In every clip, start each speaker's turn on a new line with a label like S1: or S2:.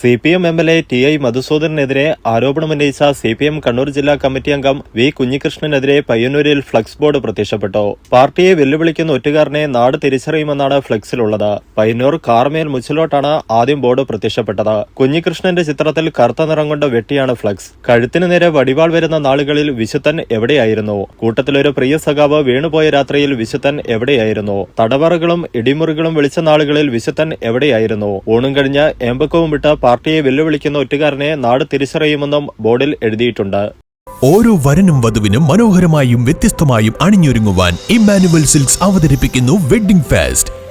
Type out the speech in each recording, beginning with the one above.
S1: C P M M L A T I മധുസൂദനനെതിരെ ആരോപണമുന്നയിച്ച C P M Kannur ജില്ലാ committee അംഗം V കുഞ്ഞികൃഷ്ണനെതിരെ പയ്യന്നൂരിൽ flex board പ്രത്യക്ഷപ്പെട്ടു. പാർട്ടിയെ വെല്ലുവിളിക്കുന്ന ഒറ്റുകാരനെ നാട് തിരിച്ചറിയുമെന്നാണ് ഫ്ലക്സിലുള്ളത്. പയ്യന്നൂർ കാർമേൽ മുച്ചിലോട്ടാണ് ആദ്യം ബോർഡ് പ്രത്യക്ഷപ്പെട്ടത്. കുഞ്ഞികൃഷ്ണന്റെ ചിത്രത്തിൽ കറുത്ത നിറം കൊണ്ട് വെട്ടിയാണ് ഫ്ലക്സ്. കഴുത്തിന് നേരെ വടിവാൾ വരുന്ന നാളുകളിൽ വിശുദ്ധൻ എവിടെയായിരുന്നു? കൂട്ടത്തിലൊരു പ്രിയ സഖാവ് വീണുപോയ രാത്രിയിൽ വിശുദ്ധൻ എവിടെയായിരുന്നു? തടവറകളും ഇടിമുറികളും വിളിച്ച നാളുകളിൽ വിശുദ്ധൻ എവിടെയായിരുന്നു? ഊണും കഴിഞ്ഞ് ഏമ്പക്കവും വിട്ട് പാർട്ടിയെ വെല്ലുവിളിക്കുന്ന ഒറ്റുകാരനെ നാട് തിരിച്ചറിയുമെന്നും ബോർഡിൽ എഴുതിയിട്ടുണ്ട്.
S2: ഓരോ വരനും വധുവിനും മനോഹരമായും വ്യത്യസ്തമായും അണിഞ്ഞൊരുങ്ങുവാൻ ഇമ്മാനുവൽ സിൽക്സ് അവതരിപ്പിക്കുന്നു wedding fest.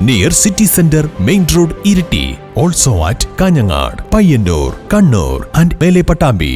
S2: Near city centre main road Iritty also at Kanhangad Payyanur Kannur and Mele Pattambi